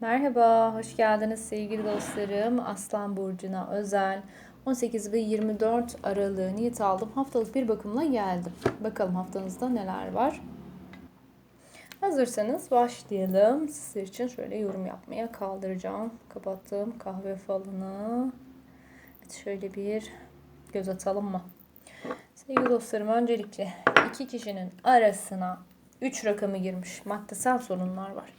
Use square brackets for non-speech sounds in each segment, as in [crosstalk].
Merhaba, hoş geldiniz sevgili dostlarım. Aslan Burcu'na özel 18 ve 24 Aralık'ı niyet aldım. Haftalık bir bakımla geldim. Bakalım haftanızda neler var. Hazırsanız başlayalım. Sizler için şöyle yorum yapmaya kaldıracağım. Kapattım kahve falını. Evet, şöyle bir göz atalım mı? Sevgili dostlarım öncelikle iki kişinin arasına 3 rakamı girmiş. Maddesel sorunlar var.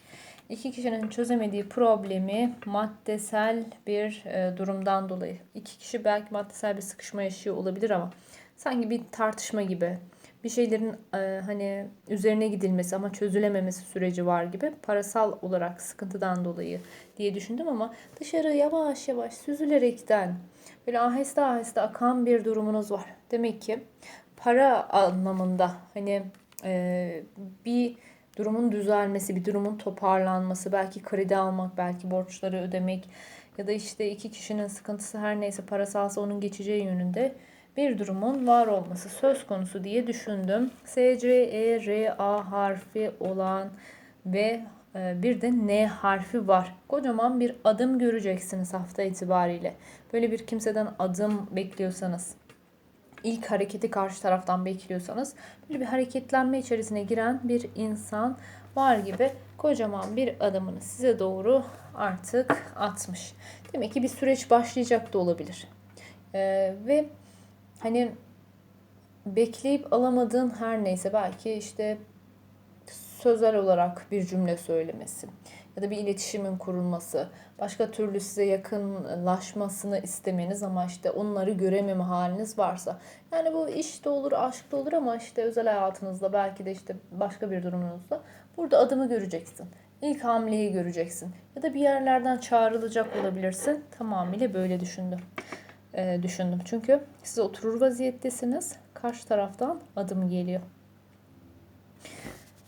İki kişinin çözemediği problemi maddesel bir e, durumdan dolayı. İki kişi belki maddesel bir sıkışma yaşıyor olabilir ama sanki bir tartışma gibi bir şeylerin e, hani üzerine gidilmesi ama çözülememesi süreci var gibi parasal olarak sıkıntıdan dolayı diye düşündüm ama dışarı yavaş yavaş süzülerekten böyle aheste aheste akan bir durumunuz var. Demek ki para anlamında hani e, bir durumun düzelmesi, bir durumun toparlanması, belki kredi almak, belki borçları ödemek ya da işte iki kişinin sıkıntısı her neyse parasalsa onun geçeceği yönünde bir durumun var olması söz konusu diye düşündüm. S, C, E, R, A harfi olan ve e, bir de N harfi var. Kocaman bir adım göreceksiniz hafta itibariyle. Böyle bir kimseden adım bekliyorsanız, ilk hareketi karşı taraftan bekliyorsanız böyle bir hareketlenme içerisine giren bir insan var gibi kocaman bir adımını size doğru artık atmış. Demek ki bir süreç başlayacak da olabilir. Ee, ve hani bekleyip alamadığın her neyse belki işte sözel olarak bir cümle söylemesi ya da bir iletişimin kurulması, başka türlü size yakınlaşmasını istemeniz ama işte onları görememe haliniz varsa. Yani bu iş de olur, aşk da olur ama işte özel hayatınızda belki de işte başka bir durumunuzda burada adımı göreceksin. İlk hamleyi göreceksin. Ya da bir yerlerden çağrılacak olabilirsin. Tamamıyla böyle düşündüm. Ee, düşündüm. Çünkü siz oturur vaziyettesiniz. Karşı taraftan adım geliyor.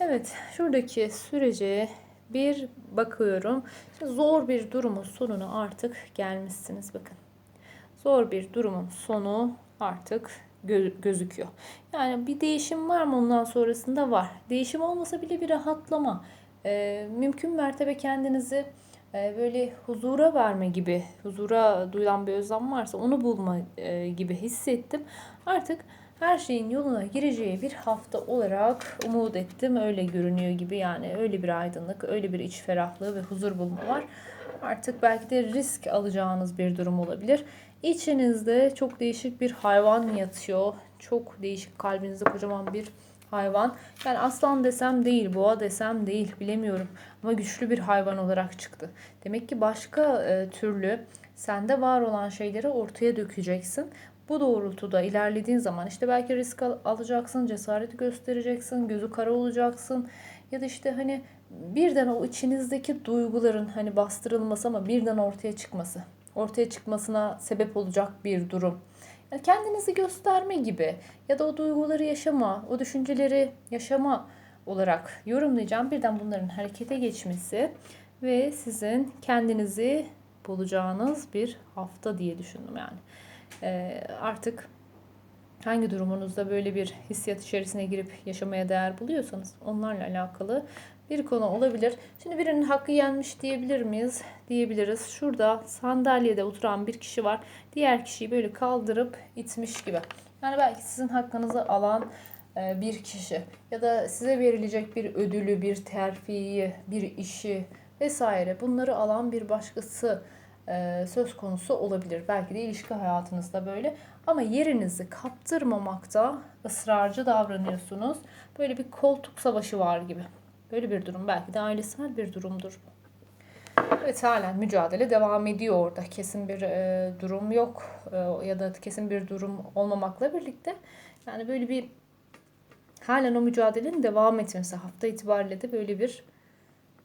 Evet, şuradaki sürece bir bakıyorum. Şimdi zor bir durumun sonuna artık gelmişsiniz bakın. Zor bir durumun sonu artık gö- gözüküyor. Yani bir değişim var mı ondan sonrasında var. Değişim olmasa bile bir rahatlama. Ee, mümkün mertebe kendinizi e, böyle huzura verme gibi, huzura duyulan bir özlem varsa onu bulma e, gibi hissettim. Artık her şeyin yoluna gireceği bir hafta olarak umut ettim. Öyle görünüyor gibi yani öyle bir aydınlık, öyle bir iç ferahlığı ve huzur bulma var. Artık belki de risk alacağınız bir durum olabilir. İçinizde çok değişik bir hayvan yatıyor. Çok değişik kalbinizde kocaman bir hayvan. Yani aslan desem değil, boğa desem değil bilemiyorum. Ama güçlü bir hayvan olarak çıktı. Demek ki başka e, türlü sende var olan şeyleri ortaya dökeceksin. Bu doğrultuda ilerlediğin zaman işte belki risk al- alacaksın, cesareti göstereceksin, gözü kara olacaksın. Ya da işte hani birden o içinizdeki duyguların hani bastırılması ama birden ortaya çıkması. Ortaya çıkmasına sebep olacak bir durum. Yani kendinizi gösterme gibi ya da o duyguları yaşama, o düşünceleri yaşama olarak yorumlayacağım. Birden bunların harekete geçmesi ve sizin kendinizi bulacağınız bir hafta diye düşündüm yani. Ee, artık hangi durumunuzda böyle bir hissiyat içerisine girip yaşamaya değer buluyorsanız onlarla alakalı bir konu olabilir. Şimdi birinin hakkı yenmiş diyebilir miyiz? Diyebiliriz. Şurada sandalyede oturan bir kişi var. Diğer kişiyi böyle kaldırıp itmiş gibi. Yani belki sizin hakkınızı alan e, bir kişi ya da size verilecek bir ödülü, bir terfiyi, bir işi vesaire bunları alan bir başkası söz konusu olabilir. Belki de ilişki hayatınızda böyle. Ama yerinizi kaptırmamakta ısrarcı davranıyorsunuz. Böyle bir koltuk savaşı var gibi. Böyle bir durum. Belki de ailesel bir durumdur. Evet halen mücadele devam ediyor orada. Kesin bir e, durum yok e, ya da kesin bir durum olmamakla birlikte yani böyle bir halen o mücadelenin devam etmesi hafta itibariyle de böyle bir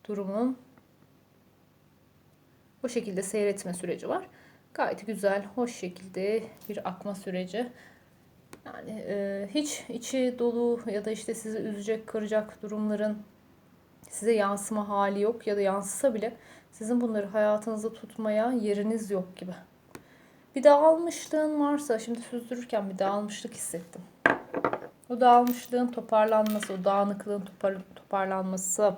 durumun o şekilde seyretme süreci var. Gayet güzel, hoş şekilde bir akma süreci. Yani e, hiç içi dolu ya da işte sizi üzecek, kıracak durumların size yansıma hali yok ya da yansısa bile sizin bunları hayatınızda tutmaya yeriniz yok gibi. Bir dağılmışlığın varsa şimdi süzdürürken bir dağılmışlık hissettim. O dağılmışlığın toparlanması, o dağınıklığın topar, toparlanması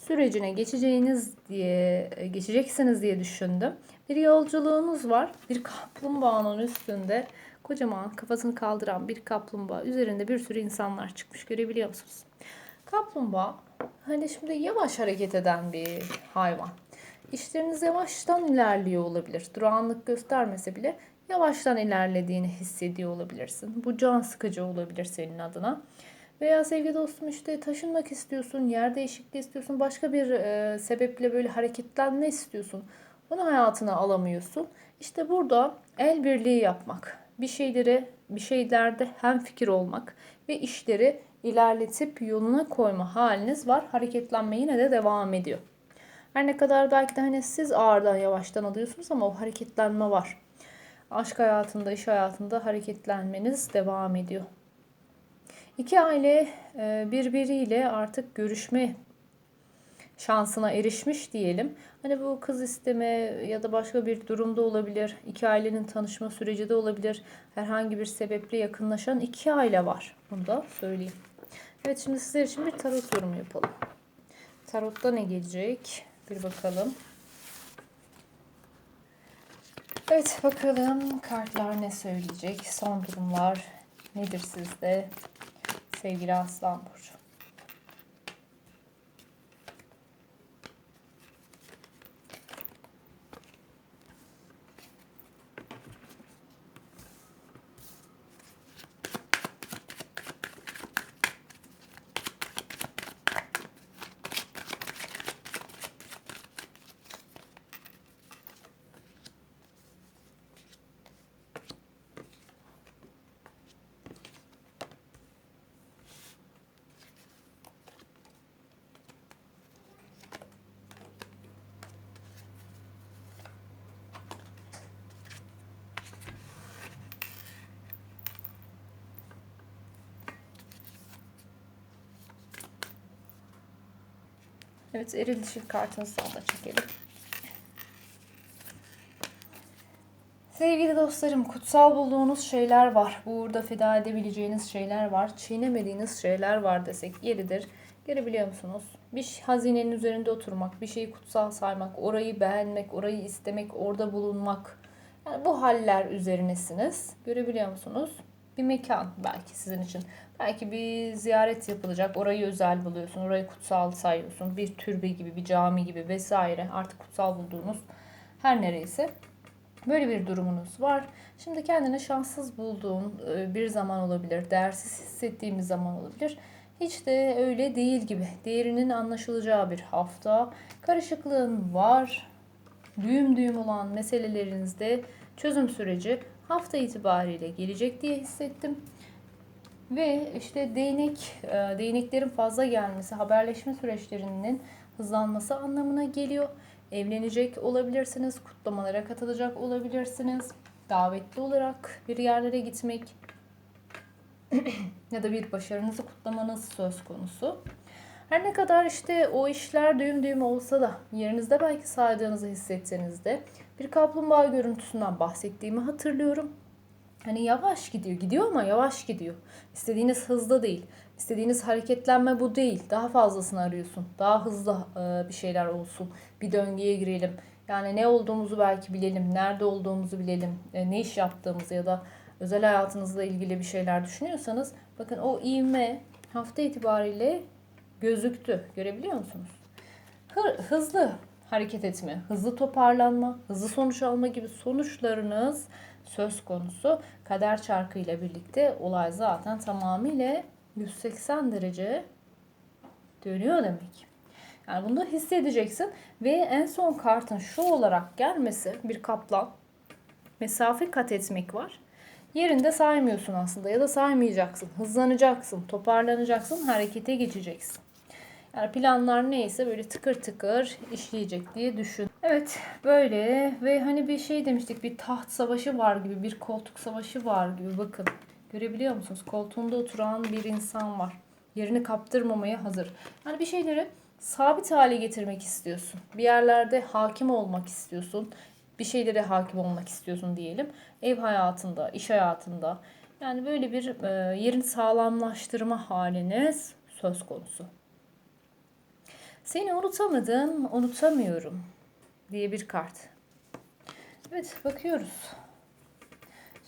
sürecine geçeceğiniz diye e, geçeceksiniz diye düşündüm. Bir yolculuğunuz var. Bir kaplumbağanın üstünde kocaman kafasını kaldıran bir kaplumbağa üzerinde bir sürü insanlar çıkmış görebiliyor musunuz? Kaplumbağa hani şimdi yavaş hareket eden bir hayvan. İşleriniz yavaştan ilerliyor olabilir. Durağanlık göstermese bile yavaştan ilerlediğini hissediyor olabilirsin. Bu can sıkıcı olabilir senin adına. Veya sevgili dostum işte taşınmak istiyorsun, yer değişikliği istiyorsun, başka bir e, sebeple böyle hareketlenme istiyorsun. Bunu hayatına alamıyorsun. İşte burada el birliği yapmak, bir şeyleri, bir şeylerde hem fikir olmak ve işleri ilerletip yoluna koyma haliniz var. Hareketlenme yine de devam ediyor. Her ne kadar belki de hani siz ağırdan yavaştan alıyorsunuz ama o hareketlenme var. Aşk hayatında, iş hayatında hareketlenmeniz devam ediyor. İki aile e, birbiriyle artık görüşme şansına erişmiş diyelim. Hani bu kız isteme ya da başka bir durumda olabilir. İki ailenin tanışma süreci de olabilir. Herhangi bir sebeple yakınlaşan iki aile var. Bunu da söyleyeyim. Evet şimdi sizler için bir tarot yorumu yapalım. Tarotta ne gelecek? Bir bakalım. Evet bakalım kartlar ne söyleyecek? Son durumlar nedir sizde? Sevgili Aslan Burcu. Evet eril dişil kartınızı da çekelim. Sevgili dostlarım, kutsal bulduğunuz şeyler var. Burada feda edebileceğiniz şeyler var. Çiğnemediğiniz şeyler var desek yeridir. Görebiliyor musunuz? Bir hazinenin üzerinde oturmak, bir şeyi kutsal saymak, orayı beğenmek, orayı istemek, orada bulunmak. Yani bu haller üzerinesiniz. Görebiliyor musunuz? Bir mekan belki sizin için. Belki bir ziyaret yapılacak. Orayı özel buluyorsun. Orayı kutsal sayıyorsun. Bir türbe gibi, bir cami gibi vesaire. Artık kutsal bulduğunuz her nereyse. Böyle bir durumunuz var. Şimdi kendini şanssız bulduğun e, bir zaman olabilir. Değersiz hissettiğimiz zaman olabilir. Hiç de öyle değil gibi. Değerinin anlaşılacağı bir hafta. Karışıklığın var. Düğüm düğüm olan meselelerinizde çözüm süreci hafta itibariyle gelecek diye hissettim. Ve işte değnek, e, değneklerin fazla gelmesi, haberleşme süreçlerinin hızlanması anlamına geliyor. Evlenecek olabilirsiniz, kutlamalara katılacak olabilirsiniz. Davetli olarak bir yerlere gitmek [clears throat] ya da bir başarınızı kutlamanız söz konusu. Her ne kadar işte o işler düğüm düğüm olsa da yerinizde belki saydığınızı hissetseniz de bir kaplumbağa görüntüsünden bahsettiğimi hatırlıyorum. Hani yavaş gidiyor. Gidiyor ama yavaş gidiyor. İstediğiniz hızda değil. İstediğiniz hareketlenme bu değil. Daha fazlasını arıyorsun. Daha hızlı e, bir şeyler olsun. Bir döngüye girelim. Yani ne olduğumuzu belki bilelim. Nerede olduğumuzu bilelim. E, ne iş yaptığımızı ya da özel hayatınızla ilgili bir şeyler düşünüyorsanız bakın o ivme hafta itibariyle gözüktü. Görebiliyor musunuz? Hızlı hareket etme, hızlı toparlanma, hızlı sonuç alma gibi sonuçlarınız söz konusu. Kader çarkı ile birlikte olay zaten tamamıyla 180 derece dönüyor demek. Yani bunu hissedeceksin ve en son kartın şu olarak gelmesi bir kaplan mesafe kat etmek var. Yerinde saymıyorsun aslında ya da saymayacaksın. Hızlanacaksın, toparlanacaksın, harekete geçeceksin. Yani planlar neyse böyle tıkır tıkır işleyecek diye düşün. Evet böyle ve hani bir şey demiştik bir taht savaşı var gibi bir koltuk savaşı var gibi bakın. Görebiliyor musunuz? Koltuğunda oturan bir insan var. Yerini kaptırmamaya hazır. Yani bir şeyleri sabit hale getirmek istiyorsun. Bir yerlerde hakim olmak istiyorsun. Bir şeylere hakim olmak istiyorsun diyelim. Ev hayatında, iş hayatında. Yani böyle bir e, yerini sağlamlaştırma haliniz söz konusu. Seni unutamadım, unutamıyorum diye bir kart. Evet, bakıyoruz.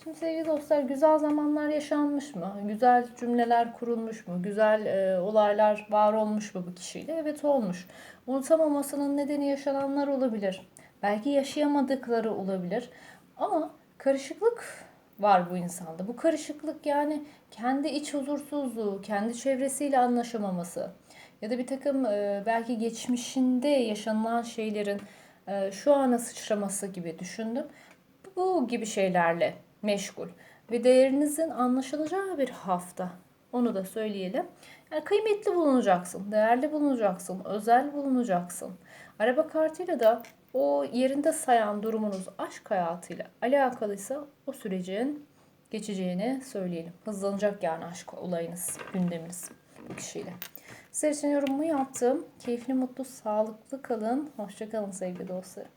Şimdi sevgili dostlar güzel zamanlar yaşanmış mı? Güzel cümleler kurulmuş mu? Güzel e, olaylar var olmuş mu bu kişiyle? Evet olmuş. Unutamamasının nedeni yaşananlar olabilir. Belki yaşayamadıkları olabilir. Ama karışıklık var bu insanda. Bu karışıklık yani kendi iç huzursuzluğu, kendi çevresiyle anlaşamaması ya da bir takım e, belki geçmişinde yaşanılan şeylerin e, şu ana sıçraması gibi düşündüm. Bu gibi şeylerle meşgul ve değerinizin anlaşılacağı bir hafta. Onu da söyleyelim. Yani kıymetli bulunacaksın, değerli bulunacaksın, özel bulunacaksın. Araba kartıyla da o yerinde sayan durumunuz aşk hayatıyla alakalıysa o sürecin geçeceğini söyleyelim. Hızlanacak yani aşk olayınız, gündeminiz bu kişiyle. Sizler için yorumumu yaptım. Keyifli, mutlu, sağlıklı kalın. Hoşçakalın sevgili dostlarım.